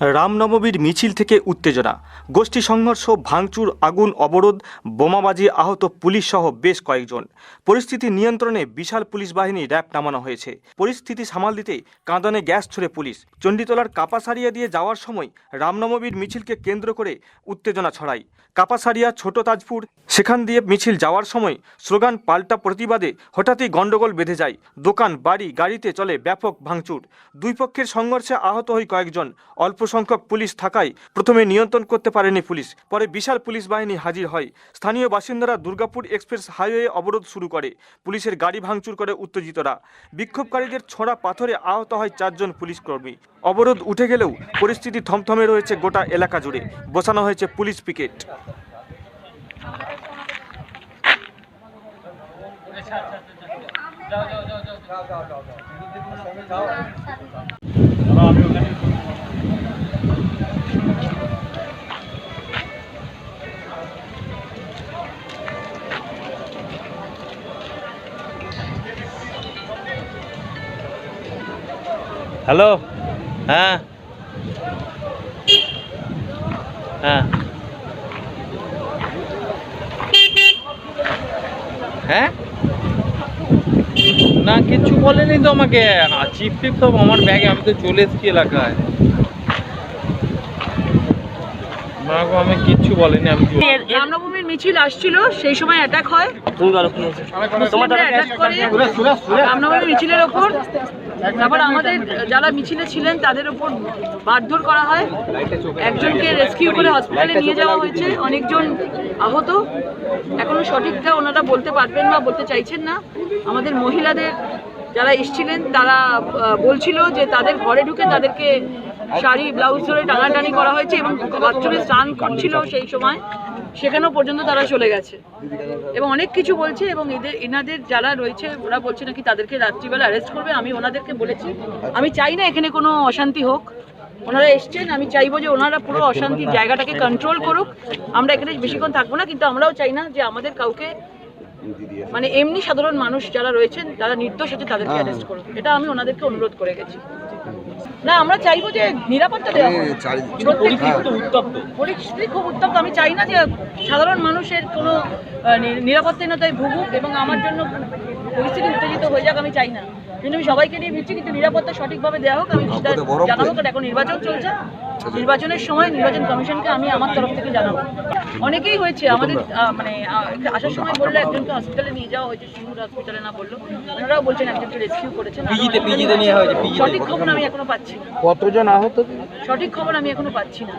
রামনবমীর মিছিল থেকে উত্তেজনা। গোষ্ঠী সংঘর্ষ, ভাঙচুর, আগুন, অবরোধ, বোমাবাজি আহত পুলিশ সহ বেশ কয়েকজন। পরিস্থিতি নিয়ন্ত্রণে বিশাল পুলিশ বাহিনী র্যাব নামানো হয়েছে। পরিস্থিতি সামাল দিতে কাঁদানে গ্যাস ছুড়ে পুলিশ। চণ্ডীতলার কাপাসারিয়া দিয়ে যাওয়ার সময় রামনবমীর মিছিলকে কেন্দ্র করে উত্তেজনা ছড়ায়। কাপাসারিয়া, ছোট তাজপুর, সেখান দিয়ে মিছিল যাওয়ার সময় স্লোগান পাল্টা প্রতিবাদে হঠাৎই গণ্ডগোল বেঁধে যায়। দোকান, বাড়ি, গাড়িতে চলে ব্যাপক ভাঙচুর। দুই পক্ষের সংঘর্ষে আহত হয় কয়েকজন, অল্প সংখ্যক পুলিশ থাকায় প্রথমে নিয়ন্ত্রণ করতে পারেনি পুলিশ, পরে বিশাল পুলিশ বাহিনী হাজির হয়। স্থানীয় বাসিন্দারা দুর্গাপুর এক্সপ্রেস হাইওয়ে অবরোধ শুরু করে। পুলিশের গাড়ি ভাঙচুর করে উত্তেজিতরা। বিক্ষোভকারীদের ছোড়া পাথরে আহত হয় চারজন পুলিশ কর্মী। অবরোধ উঠে গেলেও পরিস্থিতি থমথমে রয়েছে গোটা এলাকা জুড়ে। বসানো হয়েছে পুলিশ পিকেট। হ্যালো? হ্যাঁ? হ্যাঁ। হ্যাঁ? না, কিচ্ছু বলেনি তো আমাকে। চিপ টিপ সব আমার ব্যাগে আমি তো চলে এসেছি এলাকায়। না গো, আমি কিচ্ছু বলিনি আমি রামনবমীর মিছিল আসছিল সেই সময় অ্যাটাক হয়। মুসলিমরা অ্যাটাক করে রামনবমীর মিছিলের ওপর। তারপর আমাদের যারা মিছিলে ছিলেন তাদের ওপর মারধর করা হয়। একজনকে রেস্কিউ করে হসপিটালে নিয়ে যাওয়া হয়েছে। অনেকজন আহত। এখনও সঠিকটা ওনারা বলতে পারবেন বা বলতে চাইছেন না। আমাদের মহিলাদের যারা এসছিলেন তারা বলছিল যে তাদের ঘরে ঢুকে তাদেরকে শাড়ি, ব্লাউজ ধরে টানাটানি করা হয়েছে এবং বাথরুমে স্নান করছিল সেই সময়, সেখানেও পর্যন্ত তারা চলে গেছে। এবং অনেক কিছু বলছে এবং এদের, এনাদের যারা রয়েছে, ওরা বলছে নাকি তাদেরকে রাত্রিবেলা অ্যারেস্ট করবে, আমি ওনাদেরকে বলেছি। আমি চাই না এখানে কোনো অশান্তি হোক। ওনারা এসছেন, আমি চাইব যে ওনারা পুরো অশান্তির জায়গাটাকে কন্ট্রোল করুক। আমরা এখানে বেশিক্ষণ থাকব না, কিন্তু আমরাও চাই না যে আমাদের কাউকে মানে এমনি সাধারণ মানুষ যারা রয়েছেন যারা নির্দোষ আছে, তাদেরকে অ্যারেস্ট করুক। এটা আমি ওনাদেরকে অনুরোধ করে গেছি। না আমরা চাইব যে নিরাপত্তা দেওয়া হোক। প্রত্যেক- পরিস্থিতি খুব উত্তপ্ত। আমি চাই না যে সাধারণ মানুষের কোনো নিরাপত্তাহীনতায় ভুগুক এবং আমার জন্য পরিস্থিতি উত্তেজিত হয়ে যাক আমি চাই না। কিন্তু আমি সবাইকে নিয়ে মিটছি কিন্তু নিরাপত্তা সঠিকভাবে দেওয়া হোক আমি সেটা জানাব কারণ এখন নির্বাচন চলছে। নির্বাচনের সময় নির্বাচন কমিশনকে আমি আমার তরফ থেকে জানাব। অনেকেই হয়েছে আমাদের আহ, মানে আসার সময় বলল একজনকে হসপিটালে নিয়ে যাওয়া হয়েছে সিঙ্গুর হসপিটালে না বলল। ওনারাও বলছেন একজনকে রেস্কিউ করেছেন। সঠিক খবর আমি এখনও পাচ্ছি না। কতজন আহত? সঠিক খবর আমি এখনও পাচ্ছি না।